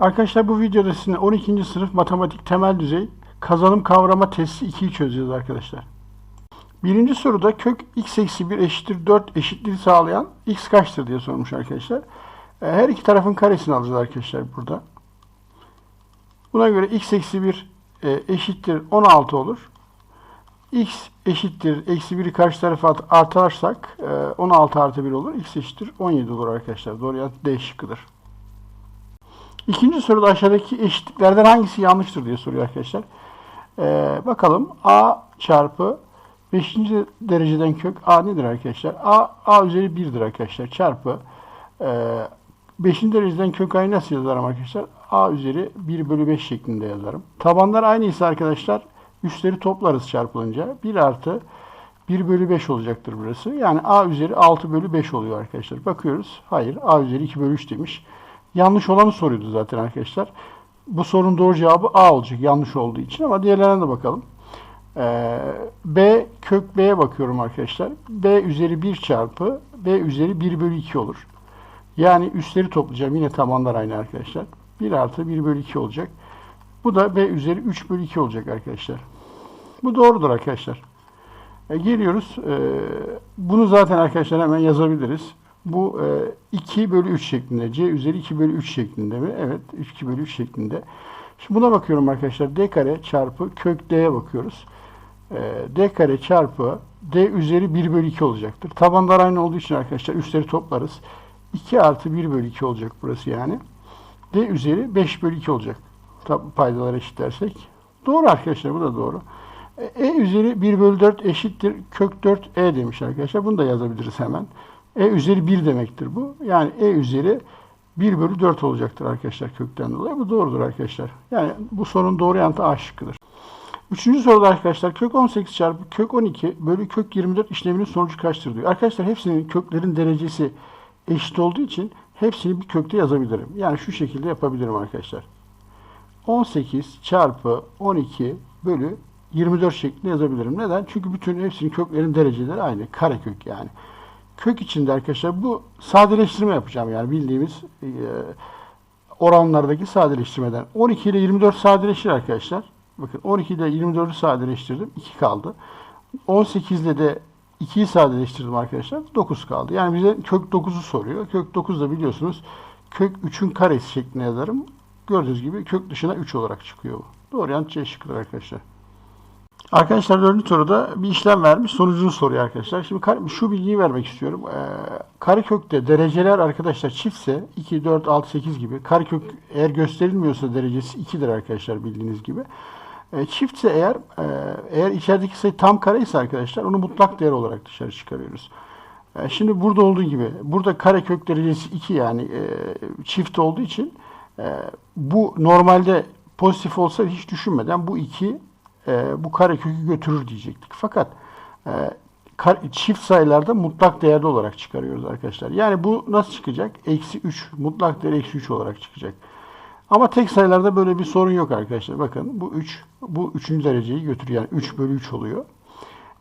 Arkadaşlar bu videoda sizinle 12. sınıf matematik temel düzey kazanım kavrama testi 2'yi çözeceğiz arkadaşlar. Birinci soruda kök x eksi 1 eşittir 4 eşitliği sağlayan x kaçtır diye sormuş arkadaşlar. E, Her iki tarafın karesini alacağız arkadaşlar burada. Buna göre x eksi 1 e, eşittir 16 olur. x eşittir eksi 1'i karşı tarafa artarsak e, 16 artı 1 olur. x eşittir 17 olur arkadaşlar. Doğru yanıt D şıkkıdır. İkinci soruda aşağıdaki eşitliklerden hangisi yanlıştır diye soruyor arkadaşlar. Ee, bakalım a çarpı 5. dereceden kök a nedir arkadaşlar? a a üzeri 1'dir arkadaşlar. Çarpı 5. dereceden kök a'yı nasıl yazarım arkadaşlar? a üzeri 1 bölü 5 şeklinde yazarım. Tabanlar aynıysa arkadaşlar üstleri toplarız çarpılınca. 1 artı 1 bölü 5 olacaktır burası. Yani a üzeri 6 bölü 5 oluyor arkadaşlar. Bakıyoruz. Hayır a üzeri 2 bölü 3 demiş. Yanlış olanı soruyordu zaten arkadaşlar. Bu sorunun doğru cevabı A olacak yanlış olduğu için ama diğerlerine de bakalım. Ee, B kök B'ye bakıyorum arkadaşlar. B üzeri 1 çarpı B üzeri 1 bölü 2 olur. Yani üstleri toplayacağım. Yine tabanlar aynı arkadaşlar. 1 artı 1 bölü 2 olacak. Bu da B üzeri 3 bölü 2 olacak arkadaşlar. Bu doğrudur arkadaşlar. E, geliyoruz. E, bunu zaten arkadaşlar hemen yazabiliriz. Bu e, 2 bölü 3 şeklinde. C üzeri 2 bölü 3 şeklinde mi? Evet. 2 bölü 3 şeklinde. Şimdi buna bakıyorum arkadaşlar. D kare çarpı kök D'ye bakıyoruz. E, D kare çarpı D üzeri 1 bölü 2 olacaktır. Tabanlar aynı olduğu için arkadaşlar üstleri toplarız. 2 artı 1 bölü 2 olacak burası yani. D üzeri 5 bölü 2 olacak. Tabi paydaları eşitlersek. Doğru arkadaşlar bu da doğru. E, E üzeri 1 bölü 4 eşittir kök 4 E demiş arkadaşlar. Bunu da yazabiliriz hemen. E üzeri 1 demektir bu. Yani E üzeri 1 bölü 4 olacaktır arkadaşlar kökten dolayı. Bu doğrudur arkadaşlar. Yani bu sorunun doğru yanıtı A şıkkıdır. Üçüncü soruda arkadaşlar kök 18 çarpı kök 12 bölü kök 24 işleminin sonucu kaçtır diyor. Arkadaşlar hepsinin köklerin derecesi eşit olduğu için hepsini bir kökte yazabilirim. Yani şu şekilde yapabilirim arkadaşlar. 18 çarpı 12 bölü 24 şeklinde yazabilirim. Neden? Çünkü bütün hepsinin köklerin dereceleri aynı. Karekök yani. Kök içinde arkadaşlar bu sadeleştirme yapacağım yani bildiğimiz e, oranlardaki sadeleştirmeden. 12 ile 24 sadeleşir arkadaşlar. Bakın 12 ile 24'ü sadeleştirdim. 2 kaldı. 18 ile de 2'yi sadeleştirdim arkadaşlar. 9 kaldı. Yani bize kök 9'u soruyor. Kök 9 da biliyorsunuz kök 3'ün karesi şeklinde yazarım. Gördüğünüz gibi kök dışına 3 olarak çıkıyor bu. Doğru yanıt C şıkkıdır arkadaşlar. Arkadaşlar dördüncü soruda bir işlem vermiş. Sonucunu soruyor arkadaşlar. Şimdi şu bilgiyi vermek istiyorum. Ee, karekökte dereceler arkadaşlar çiftse 2, 4, 6, 8 gibi. Karekök eğer gösterilmiyorsa derecesi 2'dir arkadaşlar bildiğiniz gibi. Ee, çiftse eğer e, eğer içerideki sayı tam kare ise arkadaşlar onu mutlak değer olarak dışarı çıkarıyoruz. Ee, şimdi burada olduğu gibi burada karekök derecesi 2 yani e, çift olduğu için e, bu normalde pozitif olsa hiç düşünmeden bu 2 e, bu karekökü götürür diyecektik. Fakat e, kar- çift sayılarda mutlak değerde olarak çıkarıyoruz arkadaşlar. Yani bu nasıl çıkacak? Eksi 3. Mutlak değer eksi 3 olarak çıkacak. Ama tek sayılarda böyle bir sorun yok arkadaşlar. Bakın bu 3, bu 3. dereceyi götürüyor. Yani 3 bölü 3 oluyor.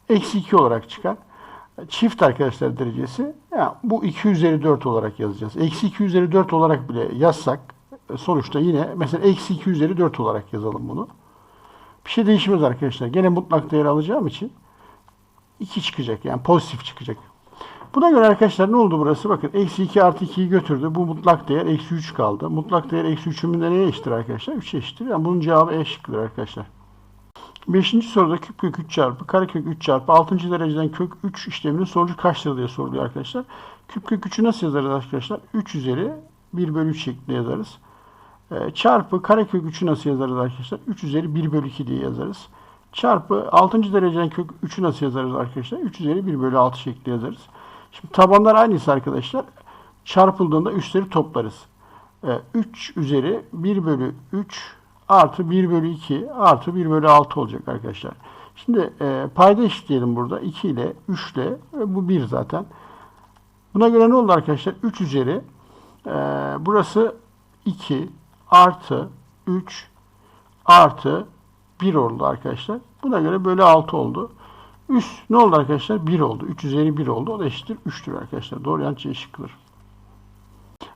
Eksi 2 olarak çıkar. Çift arkadaşlar derecesi. Yani bu 2 üzeri 4 olarak yazacağız. Eksi 2 üzeri 4 olarak bile yazsak e, sonuçta yine mesela eksi 2 üzeri 4 olarak yazalım bunu. Bir şey değişmez arkadaşlar. Gene mutlak değer alacağım için 2 çıkacak. Yani pozitif çıkacak. Buna göre arkadaşlar ne oldu burası? Bakın eksi 2 artı 2'yi götürdü. Bu mutlak değer eksi 3 kaldı. Mutlak değer eksi 3'ün de neye eşittir arkadaşlar? 3 eşittir. Yani bunun cevabı E şıkkıdır arkadaşlar. Beşinci soruda küp kök 3 çarpı karekök 3 çarpı 6. dereceden kök 3 işleminin sonucu kaçtır diye soruluyor arkadaşlar. Küp kök 3'ü nasıl yazarız arkadaşlar? 3 üzeri 1 bölü 3 şeklinde yazarız. E, çarpı karekök 3'ü nasıl yazarız arkadaşlar? 3 üzeri 1 bölü 2 diye yazarız. Çarpı 6. dereceden kök 3'ü nasıl yazarız arkadaşlar? 3 üzeri 1 bölü 6 şeklinde yazarız. Şimdi tabanlar aynıysa arkadaşlar çarpıldığında üstleri toplarız. E, 3 üzeri 1 bölü 3 artı 1 bölü 2 artı 1 bölü 6 olacak arkadaşlar. Şimdi e, payda eşitleyelim burada. 2 ile 3 ile e, bu 1 zaten. Buna göre ne oldu arkadaşlar? 3 üzeri e, burası 2 artı 3 artı 1 oldu arkadaşlar. Buna göre bölü 6 oldu. Üst ne oldu arkadaşlar? 1 oldu. 3 üzeri 1 oldu. O da eşittir 3'tür arkadaşlar. Doğru yanlış C şıkkıdır.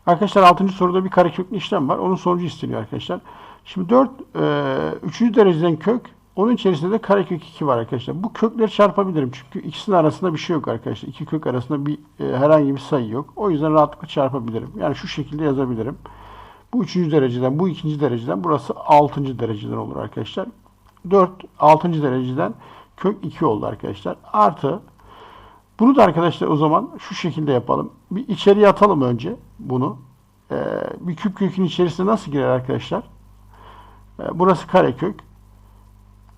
Arkadaşlar 6. soruda bir kareköklü işlem var. Onun sonucu isteniyor arkadaşlar. Şimdi 4 e, 3. dereceden kök onun içerisinde de karekök 2 var arkadaşlar. Bu kökleri çarpabilirim. Çünkü ikisinin arasında bir şey yok arkadaşlar. İki kök arasında bir e, herhangi bir sayı yok. O yüzden rahatlıkla çarpabilirim. Yani şu şekilde yazabilirim. Bu 3. dereceden, bu 2. dereceden, burası 6. dereceden olur arkadaşlar. 4 6. dereceden kök 2 oldu arkadaşlar. Artı bunu da arkadaşlar o zaman şu şekilde yapalım. Bir içeriye atalım önce bunu. Ee, bir küp kökün içerisine nasıl girer arkadaşlar? Ee, burası karekök.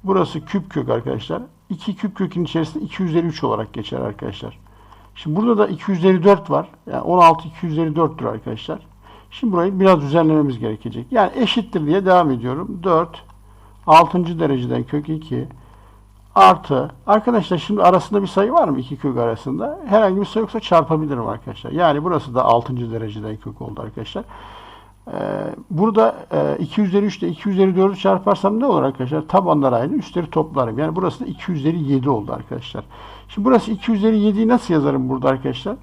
Burası küp kök arkadaşlar. 2 küp kökün içerisinde 2 üzeri 3 olarak geçer arkadaşlar. Şimdi burada da 2 üzeri 4 var. Yani 16 2 üzeri 4'tür arkadaşlar. Şimdi burayı biraz düzenlememiz gerekecek. Yani eşittir diye devam ediyorum. 4 6. dereceden kök 2 artı arkadaşlar şimdi arasında bir sayı var mı iki kök arasında? Herhangi bir sayı yoksa çarpabilirim arkadaşlar. Yani burası da 6. dereceden kök oldu arkadaşlar. Ee, burada e, 2 üzeri 3 ile 2 üzeri 4'ü çarparsam ne olur arkadaşlar? Tabanlar aynı, üstleri toplarım. Yani burası da 2 üzeri 7 oldu arkadaşlar. Şimdi burası 2 üzeri 7'yi nasıl yazarım burada arkadaşlar?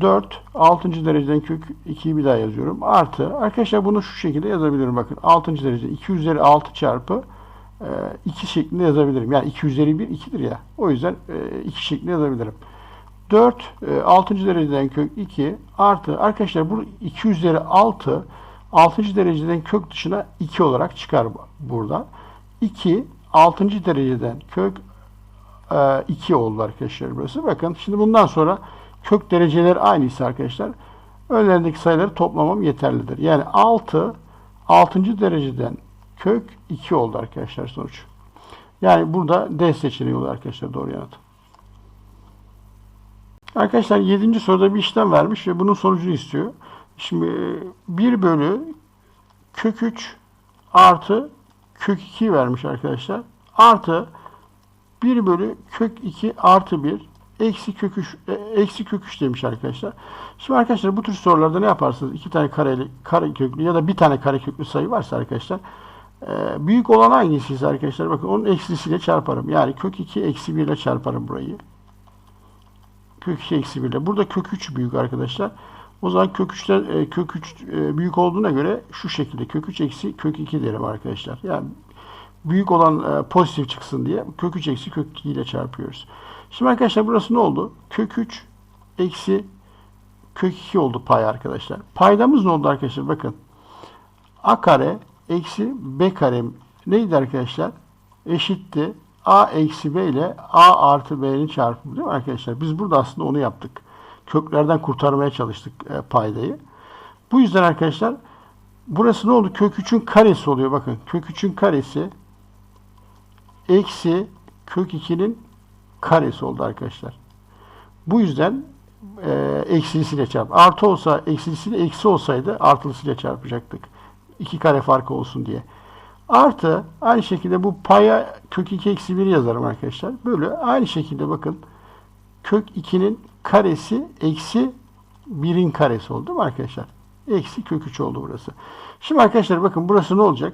4, 6. dereceden kök 2'yi bir daha yazıyorum. Artı, arkadaşlar bunu şu şekilde yazabilirim. Bakın 6. derece 2 üzeri 6 çarpı 2 şeklinde yazabilirim. Yani 2 üzeri 1 2'dir ya. O yüzden 2 şeklinde yazabilirim. 4 6. dereceden kök 2 artı arkadaşlar bu 2 üzeri 6 6. dereceden kök dışına 2 olarak çıkar burada. 2 6. dereceden kök 2 oldu arkadaşlar burası. Bakın şimdi bundan sonra kök dereceler aynıysa arkadaşlar önlerindeki sayıları toplamam yeterlidir. Yani 6 6. dereceden kök 2 oldu arkadaşlar sonuç. Yani burada D seçeneği oldu arkadaşlar doğru yanıt. Arkadaşlar 7. soruda bir işlem vermiş ve bunun sonucunu istiyor. Şimdi 1 bölü kök 3 artı kök 2 vermiş arkadaşlar. Artı 1 bölü kök 2 artı 1 eksi kök 3, e, eksi kök 3 demiş arkadaşlar. Şimdi arkadaşlar bu tür sorularda ne yaparsınız? İki tane kareli, kare köklü ya da bir tane kare köklü sayı varsa arkadaşlar e, büyük olan hangisiyse arkadaşlar bakın onun eksisiyle çarparım. Yani kök 2 eksi 1 ile çarparım burayı. Kök 2 eksi 1 ile. Burada kök 3 büyük arkadaşlar. O zaman kök 3'ten e, kök 3 e, büyük olduğuna göre şu şekilde kök 3 eksi kök 2 derim arkadaşlar. Yani büyük olan e, pozitif çıksın diye kök 3 eksi kök 2 ile çarpıyoruz. Şimdi arkadaşlar burası ne oldu? Kök 3 eksi kök 2 oldu pay arkadaşlar. Paydamız ne oldu arkadaşlar? Bakın. A kare eksi B kare neydi arkadaşlar? Eşitti. A eksi B ile A artı B'nin çarpımı değil mi arkadaşlar? Biz burada aslında onu yaptık. Köklerden kurtarmaya çalıştık e, paydayı. Bu yüzden arkadaşlar burası ne oldu? Kök 3'ün karesi oluyor. Bakın kök 3'ün karesi eksi kök 2'nin karesi oldu arkadaşlar. Bu yüzden e, eksilisiyle çarp. Artı olsa eksilisiyle eksi olsaydı artılısıyla çarpacaktık. İki kare farkı olsun diye. Artı aynı şekilde bu paya kök 2 eksi 1 yazarım arkadaşlar. Böyle aynı şekilde bakın kök 2'nin karesi eksi 1'in karesi oldu değil mi arkadaşlar? Eksi kök 3 oldu burası. Şimdi arkadaşlar bakın burası ne olacak?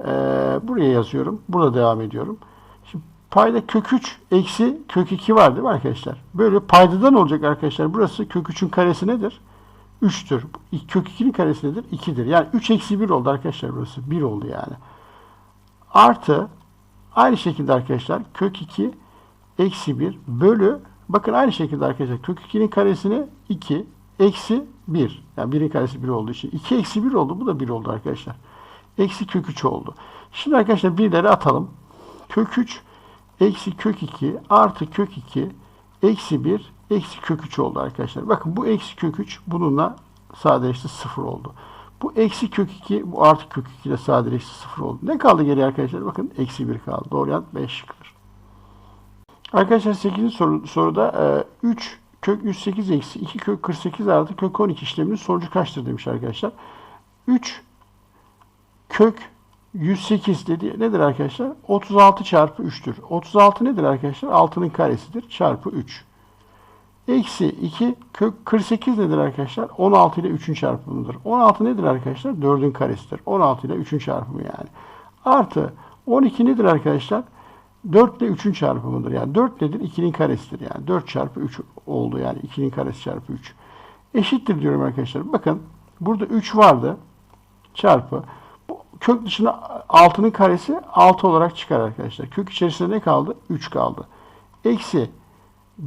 Ee, buraya yazıyorum. Burada devam ediyorum. Payda kök 3 eksi kök 2 var değil mi arkadaşlar? Böyle paydada ne olacak arkadaşlar? Burası kök 3'ün karesi nedir? 3'tür. Kök 2'nin karesi nedir? 2'dir. Yani 3 eksi 1 oldu arkadaşlar burası. 1 oldu yani. Artı aynı şekilde arkadaşlar kök 2 eksi 1 bölü bakın aynı şekilde arkadaşlar kök 2'nin karesini 2 eksi 1. Yani 1'in karesi 1 olduğu için. 2 eksi 1 oldu. Bu da 1 oldu arkadaşlar. Eksi kök 3 oldu. Şimdi arkadaşlar birleri atalım. Kök 3 eksi kök 2 artı kök 2 eksi 1 eksi kök 3 oldu arkadaşlar. Bakın bu eksi kök 3 bununla sadeleşti 0 oldu. Bu eksi kök 2 bu artı kök 2 ile sadeleşti 0 oldu. Ne kaldı geriye arkadaşlar? Bakın eksi 1 kaldı. Doğru yanıt 5 şıkkıdır. Arkadaşlar 8. Soru, soruda 3 e, kök 108 eksi 2 kök 48 artı kök 12 işleminin sonucu kaçtır demiş arkadaşlar. 3 kök 108 dedi nedir arkadaşlar? 36 çarpı 3'tür. 36 nedir arkadaşlar? 6'nın karesidir. Çarpı 3. Eksi 2 kök 48 nedir arkadaşlar? 16 ile 3'ün çarpımıdır. 16 nedir arkadaşlar? 4'ün karesidir. 16 ile 3'ün çarpımı yani. Artı 12 nedir arkadaşlar? 4 ile 3'ün çarpımıdır. Yani 4 nedir? 2'nin karesidir. Yani 4 çarpı 3 oldu yani. 2'nin karesi çarpı 3. Eşittir diyorum arkadaşlar. Bakın burada 3 vardı. Çarpı. Kök dışına 6'nın karesi 6 olarak çıkar arkadaşlar. Kök içerisinde ne kaldı? 3 kaldı. Eksi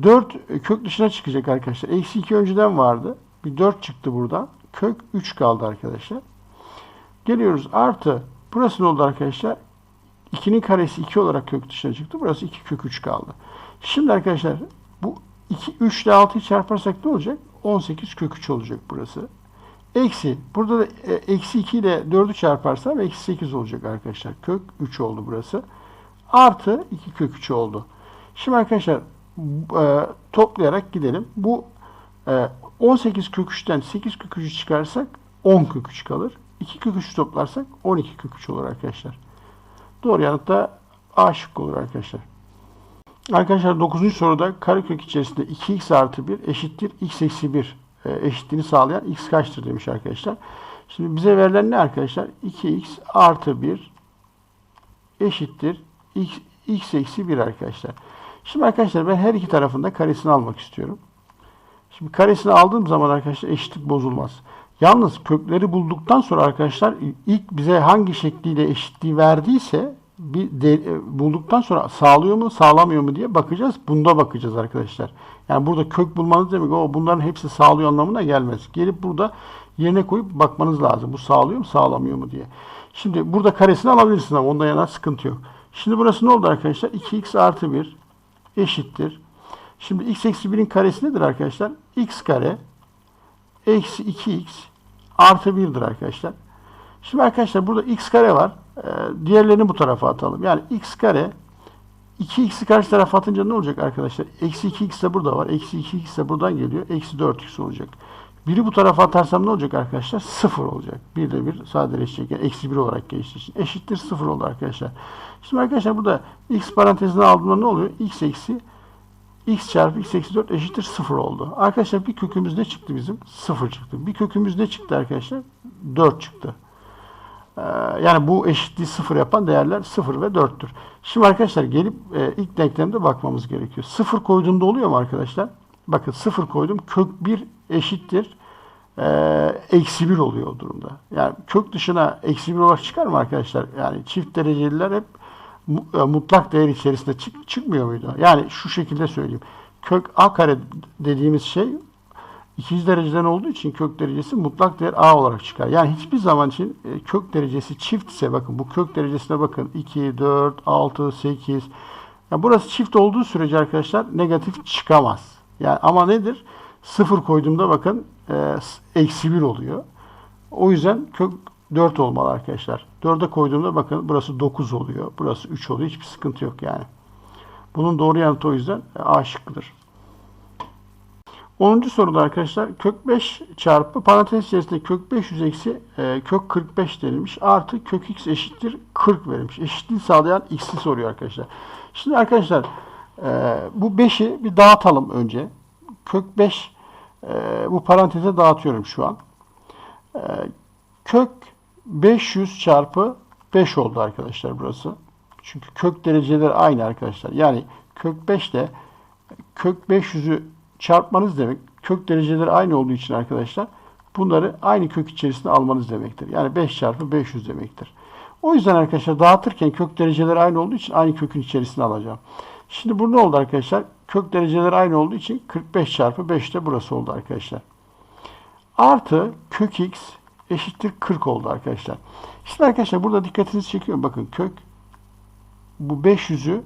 4 kök dışına çıkacak arkadaşlar. Eksi 2 önceden vardı. Bir 4 çıktı buradan. Kök 3 kaldı arkadaşlar. Geliyoruz artı. Burası ne oldu arkadaşlar? 2'nin karesi 2 olarak kök dışına çıktı. Burası 2 kök 3 kaldı. Şimdi arkadaşlar bu 2, 3 ile 6'yı çarparsak ne olacak? 18 kök 3 olacak burası. Eksi. Burada da e, eksi 2 ile 4'ü çarparsam eksi 8 olacak arkadaşlar. Kök 3 oldu burası. Artı 2 kök 3 oldu. Şimdi arkadaşlar e, toplayarak gidelim. Bu e, 18 kök 3'ten 8 kök 3'ü çıkarsak 10 kök 3 kalır. 2 kök 3'ü toplarsak 12 kök 3 olur arkadaşlar. Doğru yanıt da A şıkkı olur arkadaşlar. Arkadaşlar 9. soruda karekök içerisinde 2x artı 1 eşittir x eksi 1 e, eşitliğini sağlayan x kaçtır demiş arkadaşlar. Şimdi bize verilen ne arkadaşlar? 2x artı 1 eşittir x, x eksi 1 arkadaşlar. Şimdi arkadaşlar ben her iki tarafında karesini almak istiyorum. Şimdi karesini aldığım zaman arkadaşlar eşitlik bozulmaz. Yalnız kökleri bulduktan sonra arkadaşlar ilk bize hangi şekliyle eşitliği verdiyse bir de, e, bulduktan sonra sağlıyor mu sağlamıyor mu diye bakacağız. Bunda bakacağız arkadaşlar. Yani burada kök bulmanız demek o bunların hepsi sağlıyor anlamına gelmez. Gelip burada yerine koyup bakmanız lazım. Bu sağlıyor mu sağlamıyor mu diye. Şimdi burada karesini alabilirsiniz ama onda yana sıkıntı yok. Şimdi burası ne oldu arkadaşlar? 2x artı 1 eşittir. Şimdi x eksi 1'in karesi nedir arkadaşlar? x kare eksi 2x artı 1'dir arkadaşlar. Şimdi arkadaşlar burada x kare var. Ee, diğerlerini bu tarafa atalım. Yani x kare 2x'i karşı tarafa atınca ne olacak arkadaşlar? Eksi 2x de burada var. Eksi 2x de buradan geliyor. Eksi 4x olacak. Biri bu tarafa atarsam ne olacak arkadaşlar? 0 olacak. 1 ile 1 sadeleşecek. Yani eksi 1 olarak geçtiği için. Eşittir 0 oldu arkadaşlar. Şimdi arkadaşlar burada x parantezine aldığımda ne oluyor? x eksi x çarpı x eksi 4 eşittir 0 oldu. Arkadaşlar bir kökümüz ne çıktı bizim? 0 çıktı. Bir kökümüz ne çıktı arkadaşlar? 4 çıktı. Ee, yani bu eşitliği 0 yapan değerler 0 ve 4'tür. Şimdi arkadaşlar gelip e, ilk denklemde bakmamız gerekiyor. 0 koyduğumda oluyor mu arkadaşlar? Bakın 0 koydum. Kök 1 eşittir. E, eksi 1 oluyor o durumda. Yani kök dışına eksi 1 olarak çıkar mı arkadaşlar? Yani çift dereceliler hep e, mutlak değer içerisinde çık, çıkmıyor muydu? Yani şu şekilde söyleyeyim. Kök a kare dediğimiz şey ikinci dereceden olduğu için kök derecesi mutlak değer a olarak çıkar. Yani hiçbir zaman için e, kök derecesi çift ise bakın bu kök derecesine bakın 2, 4, 6, 8. Yani burası çift olduğu sürece arkadaşlar negatif çıkamaz. Yani ama nedir? Sıfır koyduğumda bakın e, eksi 1 oluyor. O yüzden kök 4 olmalı arkadaşlar. 4'e koyduğumda bakın burası 9 oluyor. Burası 3 oluyor. Hiçbir sıkıntı yok yani. Bunun doğru yanıtı o yüzden A şıkkıdır. 10. soruda arkadaşlar kök 5 çarpı parantez içerisinde kök 500 eksi e, kök 45 denilmiş. Artı kök x eşittir 40 verilmiş. Eşitliği sağlayan x'i soruyor arkadaşlar. Şimdi arkadaşlar e, bu 5'i bir dağıtalım önce. Kök 5 e, bu paranteze dağıtıyorum şu an. E, kök 500 çarpı 5 oldu arkadaşlar burası. Çünkü kök dereceleri aynı arkadaşlar. Yani kök 5 ile kök 500'ü çarpmanız demek. Kök dereceleri aynı olduğu için arkadaşlar bunları aynı kök içerisinde almanız demektir. Yani 5 çarpı 500 demektir. O yüzden arkadaşlar dağıtırken kök dereceleri aynı olduğu için aynı kökün içerisine alacağım. Şimdi bu ne oldu arkadaşlar? Kök dereceleri aynı olduğu için 45 çarpı 5 de burası oldu arkadaşlar. Artı kök x eşittir 40 oldu arkadaşlar. Şimdi arkadaşlar burada dikkatinizi çekiyorum. Bakın kök bu 500'ü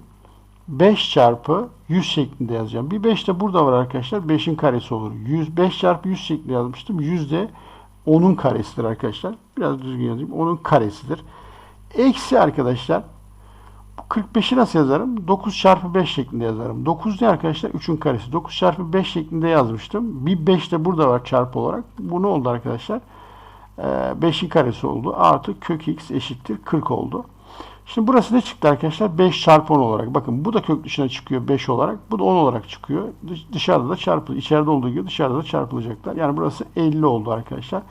5 çarpı 100 şeklinde yazacağım. Bir 5 de burada var arkadaşlar. 5'in karesi olur. 100, 5 çarpı 100 şeklinde yazmıştım. 100 de 10'un karesidir arkadaşlar. Biraz düzgün yazayım. 10'un karesidir. Eksi arkadaşlar 45'i nasıl yazarım? 9 çarpı 5 şeklinde yazarım. 9 ne arkadaşlar? 3'ün karesi. 9 çarpı 5 şeklinde yazmıştım. Bir 5 de burada var çarpı olarak. Bu ne oldu arkadaşlar? 5'in ee, karesi oldu. Artı kök x eşittir 40 oldu. Şimdi burası ne çıktı arkadaşlar? 5 çarpı 10 olarak. Bakın bu da kök dışına çıkıyor 5 olarak. Bu da 10 olarak çıkıyor. Dışarıda da çarpılıyor. İçeride olduğu gibi dışarıda da çarpılacaklar. Yani burası 50 oldu arkadaşlar.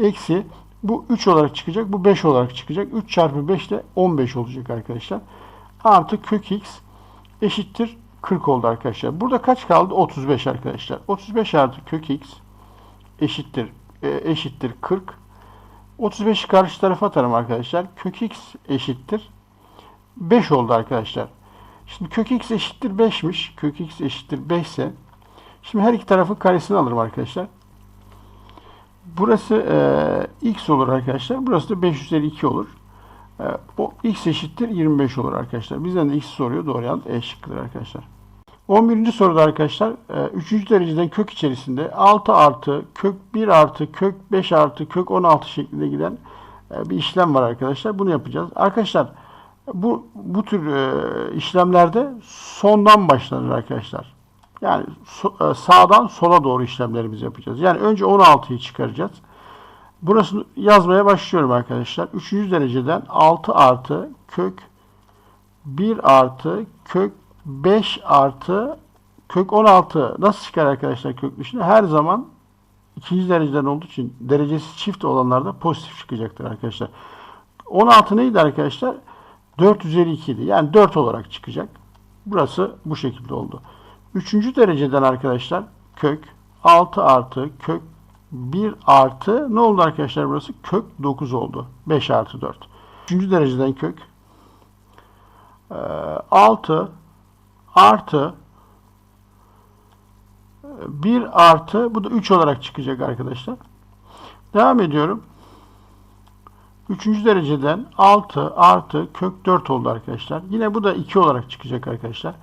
Eksi bu 3 olarak çıkacak. Bu 5 olarak çıkacak. 3 çarpı 5 de 15 olacak arkadaşlar. Artı kök x eşittir 40 oldu arkadaşlar. Burada kaç kaldı? 35 arkadaşlar. 35 artı kök x eşittir e, eşittir 40. 35'i karşı tarafa atarım arkadaşlar. Kök x eşittir 5 oldu arkadaşlar. Şimdi kök x eşittir 5'miş. Kök x eşittir 5 ise şimdi her iki tarafın karesini alırım arkadaşlar. Burası e, x olur arkadaşlar. Burası da 5 üzeri 2 olur. E, o x eşittir 25 olur arkadaşlar. Bizden de x soruyor. Doğru yanıt E şıkkıdır arkadaşlar. 11. soruda arkadaşlar 3. dereceden kök içerisinde 6 artı kök 1 artı kök 5 artı kök 16 şeklinde giden e, bir işlem var arkadaşlar. Bunu yapacağız. Arkadaşlar bu bu tür e, işlemlerde sondan başlanır arkadaşlar. Yani so- e, sağdan sola doğru işlemlerimizi yapacağız. Yani önce 16'yı çıkaracağız. Burasını yazmaya başlıyorum arkadaşlar. 3. dereceden 6 artı kök 1 artı kök 5 artı kök 16 nasıl çıkar arkadaşlar kök dışına? Her zaman ikinci dereceden olduğu için derecesi çift olanlarda pozitif çıkacaktır arkadaşlar. 16 neydi arkadaşlar? 4 üzeri 2 idi. Yani 4 olarak çıkacak. Burası bu şekilde oldu. Üçüncü dereceden arkadaşlar kök 6 artı kök 1 artı ne oldu arkadaşlar burası? Kök 9 oldu. 5 artı 4. Üçüncü dereceden kök 6 artı 1 artı bu da 3 olarak çıkacak arkadaşlar. Devam ediyorum. Üçüncü dereceden 6 artı kök 4 oldu arkadaşlar. Yine bu da 2 olarak çıkacak arkadaşlar.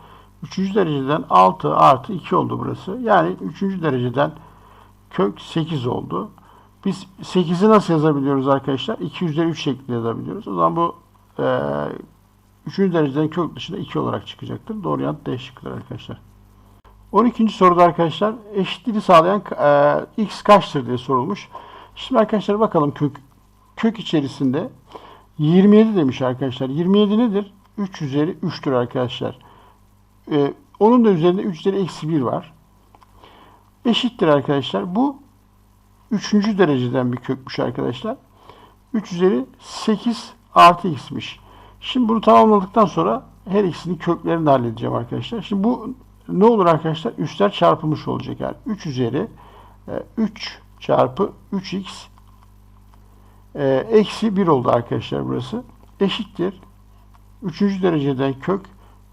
Üçüncü dereceden 6 artı 2 oldu burası. Yani üçüncü dereceden kök 8 oldu. Biz 8'i nasıl yazabiliyoruz arkadaşlar? 2 üzeri 3 şeklinde yazabiliyoruz. O zaman bu e, üçüncü dereceden kök dışında 2 olarak çıkacaktır. Doğru yanıt D şıkkıdır arkadaşlar. 12. soruda arkadaşlar eşitliği sağlayan e, x kaçtır diye sorulmuş. Şimdi arkadaşlar bakalım kök kök içerisinde 27 demiş arkadaşlar. 27 nedir? 3 üzeri 3'tür arkadaşlar. Ee, onun da üzerinde 3 üzeri eksi 1 var. Eşittir arkadaşlar. Bu 3. dereceden bir kökmüş arkadaşlar. 3 üzeri 8 artı x'miş. Şimdi bunu tamamladıktan sonra her ikisinin köklerini de halledeceğim arkadaşlar. Şimdi bu ne olur arkadaşlar? Üstler çarpılmış olacak yani. 3 üzeri 3 çarpı 3x e, eksi 1 oldu arkadaşlar burası. Eşittir. 3. dereceden kök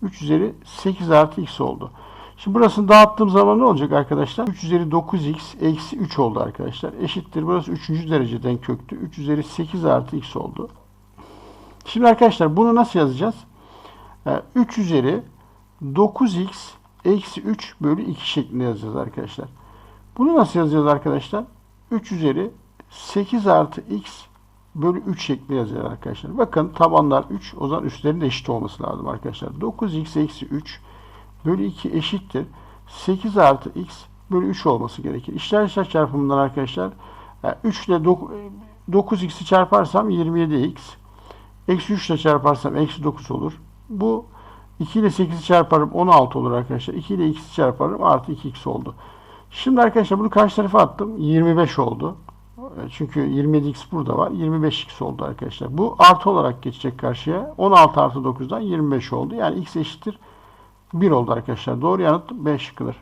3 üzeri 8 artı x oldu. Şimdi burasını dağıttığım zaman ne olacak arkadaşlar? 3 üzeri 9x eksi 3 oldu arkadaşlar. Eşittir. Burası 3. dereceden köktü. 3 üzeri 8 artı x oldu. Şimdi arkadaşlar bunu nasıl yazacağız? 3 üzeri 9x eksi 3 bölü 2 şeklinde yazacağız arkadaşlar. Bunu nasıl yazacağız arkadaşlar? 3 üzeri 8 artı x bölü 3 şeklinde yazıyor arkadaşlar. Bakın tabanlar 3. O zaman üstlerinin de eşit olması lazım arkadaşlar. 9x eksi 3 bölü 2 eşittir. 8 artı x bölü 3 olması gerekir. İşler işler çarpımından arkadaşlar 3 ile 9x'i çarparsam 27x. Eksi 3 ile çarparsam eksi 9 olur. Bu 2 ile 8'i çarparım 16 olur arkadaşlar. 2 ile x'i çarparım artı 2x oldu. Şimdi arkadaşlar bunu karşı tarafa attım. 25 oldu. Çünkü 27x burada var. 25x oldu arkadaşlar. Bu artı olarak geçecek karşıya. 16 artı 9'dan 25 oldu. Yani x eşittir 1 oldu arkadaşlar. Doğru yanıt B şıkkıdır.